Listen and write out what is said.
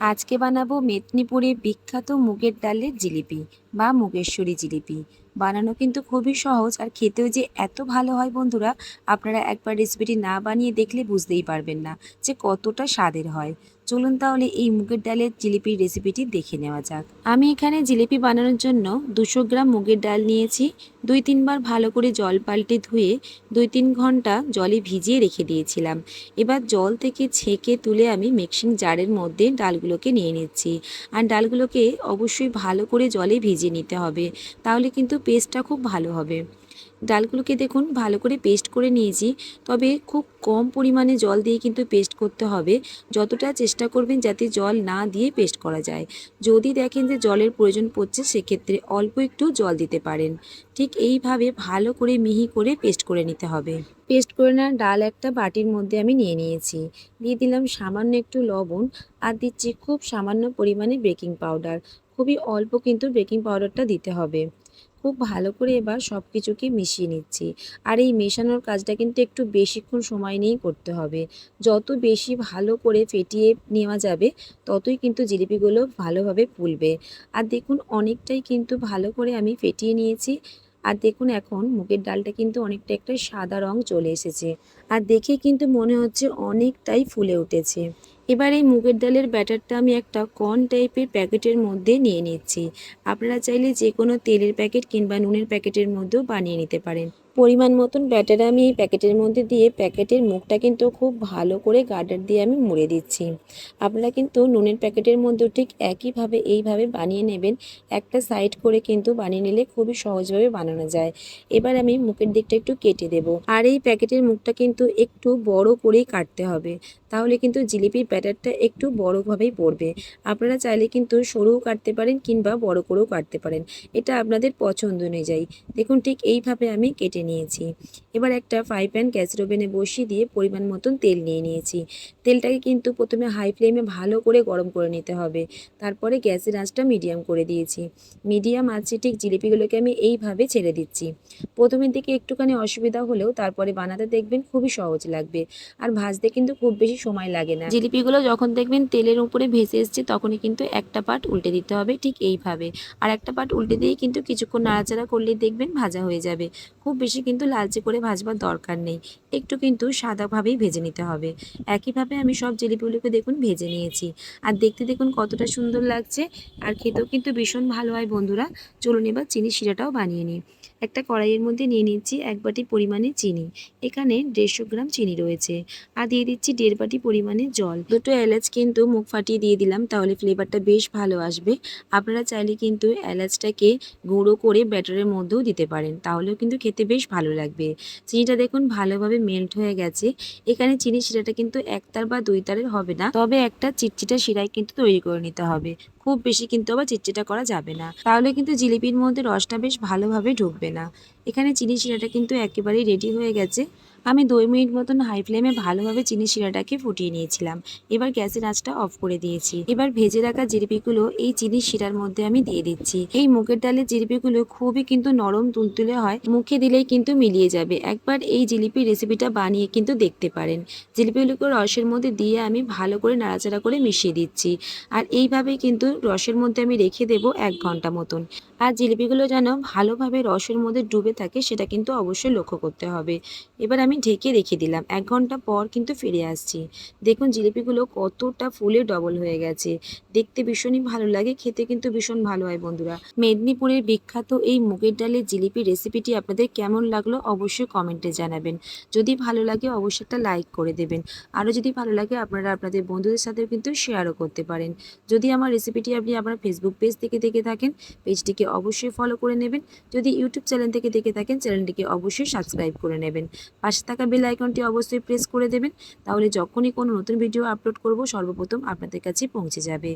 আজকে বানাবো মেদিনীপুরের বিখ্যাত মুগের ডালের জিলিপি বা মুগেশ্বরী জিলিপি। বানানো কিন্তু খুবই সহজ আর খেতেও যে এত ভালো হয় বন্ধুরা, আপনারা একবার রেসিপিটি না বানিয়ে দেখলে বুঝতেই পারবেন না যে কতটা স্বাদের হয়। চলুন তাহলে এই মুগের ডালের জিলিপির রেসিপিটি দেখে নেওয়া যাক। আমি এখানে জিলিপি বানানোর জন্য দুশো গ্রাম মুগের ডাল নিয়েছি। দুই তিনবার ভালো করে জল পাল্টে ধুয়ে দুই তিন ঘণ্টা জলে ভিজিয়ে রেখে দিয়েছিলাম। এবার জল থেকে ছেঁকে তুলে আমি মিক্সিং জারের মধ্যে ডালগুলোকে নিয়ে নিচ্ছি। আর ডালগুলোকে অবশ্যই ভালো করে জলে ভিজিয়ে নিতে হবে। তাহলে কিন্তু পেস্টটা খুব ভালো হবে। ডালগুলোকে দেখুন, ভালো করে পেস্ট করে নিয়েছি। তবে খুব কম পরিমাণে জল দিয়ে কিন্তু পেস্ট করতে হবে। যতটা চেষ্টা করবেন যাতে জল না দিয়ে পেস্ট করা যায়। যদি দেখেন যে জলের প্রয়োজন পড়ছে, সেক্ষেত্রে অল্প একটু জল দিতে পারেন। ঠিক এইভাবে ভালো করে মিহি করে পেস্ট করে নিতে হবে। পেস্ট করে নেওয়া ডাল একটা বাটির মধ্যে আমি নিয়ে নিয়েছি। দিয়ে দিলাম সামান্য একটু লবণ আর দিচ্ছি খুব সামান্য পরিমাণে বেকিং পাউডার। খুবই অল্প কিন্তু বেকিং পাউডারটা দিতে হবে। খুব ভালো করে এবার সব কিছুকে মিশিয়ে নিচ্ছি। আর এই মেশানোর কাজটা কিন্তু একটু বেশিক্ষণ সময় নিয়েই করতে হবে। যত বেশি ভালো করে ফেটিয়ে নেওয়া যাবে, ততই কিন্তু জিলিপিগুলো ভালোভাবে ফুলবে। আর দেখুন, অনেকটাই কিন্তু ভালো করে আমি ফেটিয়ে নিয়েছি। আর দেখুন, এখন মুগের ডালটা কিন্তু অনেকটা একটা সাদা রং চলে এসেছে। আর দেখে কিন্তু মনে হচ্ছে অনেকটাই ফুলে উঠেছে। এবার এই মুগের ডালের ব্যাটারটা আমি একটা কর্ন টাইপের প্যাকেটের মধ্যে নিয়ে নিচ্ছি। আপনারা চাইলে যে কোনো তেলের প্যাকেট কিংবা নুনের প্যাকেটের মধ্যেও বানিয়ে নিতে পারেন। পরিমাণ মতন ব্যাটার আমি এই প্যাকেটের মধ্যে দিয়ে প্যাকেটের মুখটা কিন্তু খুব ভালো করে গার্ডার দিয়ে আমি মুড়ে দিচ্ছি। আপনারা কিন্তু নুনের প্যাকেটের মধ্যেও ঠিক একইভাবে এইভাবে বানিয়ে নেবেন। একটা সাইড করে কিন্তু বানিয়ে নিলে খুবই সহজভাবে বানানো যায়। এবার আমি মুখের দিকটা একটু কেটে দেব। আর এই প্যাকেটের মুখটা কিন্তু একটু বড় করেই কাটতে হবে। তাহলে কিন্তু জিলিপির ব্যাটারটা একটু বড়োভাবেই পড়বে। আপনারা চাইলে কিন্তু সরুও কাটতে পারেন কিংবা বড় করেও কাটতে পারেন। এটা আপনাদের পছন্দ অনুযায়ী। দেখুন, ঠিক এইভাবে আমি কেটে নিয়েছি। এবার একটা ফ্রাই প্যান গ্যাসের ওভেনে বসিয়ে দিয়ে পরিমাণ মতন তেল নিয়ে নিয়েছি। তেলটাকে কিন্তু প্রথমে হাই ফ্লেমে ভালো করে গরম করে নিতে হবে। তারপরে গ্যাসের আঁচটা মিডিয়াম করে দিয়েছি। মিডিয়াম আঁচে ঠিক জিলিপিগুলোকে আমি এইভাবে ছেড়ে দিচ্ছি। প্রথমের দিকে একটুখানি অসুবিধা হলেও তারপরে বানাতে দেখবেন খুবই সহজ লাগবে। আর ভাজতে কিন্তু খুব বেশি সময় লাগে না। জিলিপিগুলো যখন দেখবেন তেলের উপরে ভেসে এসছে, তখনই কিন্তু একটা পাট উল্টে দিতে হবে ঠিক এইভাবে। আর একটা পাট উল্টে দিয়েই কিন্তু কিছুক্ষণ নাড়াচাড়া করলেই দেখবেন ভাজা হয়ে যাবে। খুব বেশি কিন্তু লালচে করে ভাজবার দরকার নেই। একটু কিন্তু সাদাভাবেই ভেজে নিতে হবে। একইভাবে আমি সব জিলিপিগুলোকে দেখুন ভেজে নিয়েছি। আর দেখতে দেখুন কতটা সুন্দর লাগছে। আর খেতেও কিন্তু ভীষণ ভালো হয় বন্ধুরা। চলুন এবার চিনি শিরাটাও বানিয়ে নিই। একটা কড়াইয়ের মধ্যে নিয়ে নিচ্ছি এক বাটি পরিমাণে চিনি। এখানে দেড়শো গ্রাম চিনি রয়েছে। আর দিয়ে দিচ্ছি দেড় বাটি পরিমাণে জল। দুটো এলাচ কিন্তু মুখ ফাটিয়ে দিয়ে দিলাম, তাহলে ফ্লেভারটা বেশ ভালো আসবে। আপনারা চাইলে কিন্তু এলাচটাকে গুঁড়ো করে ব্যাটারের মধ্যেও দিতে পারেন, তাহলেও কিন্তু খেতে বেশ ভালো লাগবে। চিনিটা দেখুন ভালোভাবে মেল্ট হয়ে গেছে। এখানে চিনি শিরাটা কিন্তু একতার বা দুই তারের হবে না, তবে একটা চিটচিটা শিরাই কিন্তু তৈরি করে নিতে হবে। খুব বেশি কিন্তু আবার চিটচিটা করা যাবে না। তাহলে কিন্তু জিলিপির মধ্যে রসটা বেশ ভালোভাবে ঢুকবে না। এখানে চিনি শিরাটা কিন্তু একেবারেই রেডি হয়ে গেছে। আমি দুই মিনিট মতন হাই ফ্লেমে ভালোভাবে চিনি শিরাটাকে ফুটিয়ে নিয়েছিলাম। এবার গ্যাসের আঁচটা অফ করে দিয়েছি। এবার ভেজে রাখা জিলিপিগুলো এই চিনি শিরার মধ্যে আমি দিয়ে দিচ্ছি। এই মুগের ডালের জিলিপিগুলো খুবই কিন্তু নরম, তুলতুলে হয়। মুখে দিলেই কিন্তু মিলিয়ে যাবে। একবার এই জিলিপির রেসিপিটা বানিয়ে কিন্তু দেখতে পারেন। জিলিপিগুলোকে রসের মধ্যে দিয়ে আমি ভালো করে নাড়াচাড়া করে মিশিয়ে দিচ্ছি। আর এইভাবেই কিন্তু রসের মধ্যে আমি রেখে দেব এক ঘণ্টা মতন। আর জিলিপিগুলো যেন ভালোভাবে রসের মধ্যে ডুবে থাকে, সেটা কিন্তু অবশ্যই লক্ষ্য করতে হবে। এবার আমি ঢেকে রেখে দিলাম। এক ঘণ্টা পর কিন্তু ফিরে আসছি। দেখুন, জিলিপিগুলো কতটা ফুলে ডবল হয়ে গেছে। দেখতে ভীষণই ভালো লাগে, খেতে কিন্তু ভীষণ ভালো হয় বন্ধুরা। মেদিনীপুরের বিখ্যাত এই মুগের ডালের জিলিপি রেসিপিটি আপনাদের কেমন লাগল অবশ্যই কমেন্টে জানাবেন। যদি ভালো লাগে অবশ্যই একটা লাইক করে দেবেন। আরও যদি ভালো লাগে আপনারা আপনাদের বন্ধুদের সাথেও কিন্তু শেয়ারও করতে পারেন। যদি আমার রেসিপিটি আপনি আপনার ফেসবুক পেজ থেকে দেখে থাকেন, পেজটিকে অবশ্যই ফলো করে নেবেন। যদি ইউটিউব চ্যানেল থেকে দেখে থাকেন চ্যানেলটিকে অবশ্যই সাবস্ক্রাইব করে নেবেন। পাশে থাকা বেল আইকনটি অবশ্যই প্রেস করে দেবেন, তাহলে যখনই কোনো নতুন ভিডিও আপলোড করব, সর্বপ্রথম আপনাদের কাছে পৌঁছে যাবে।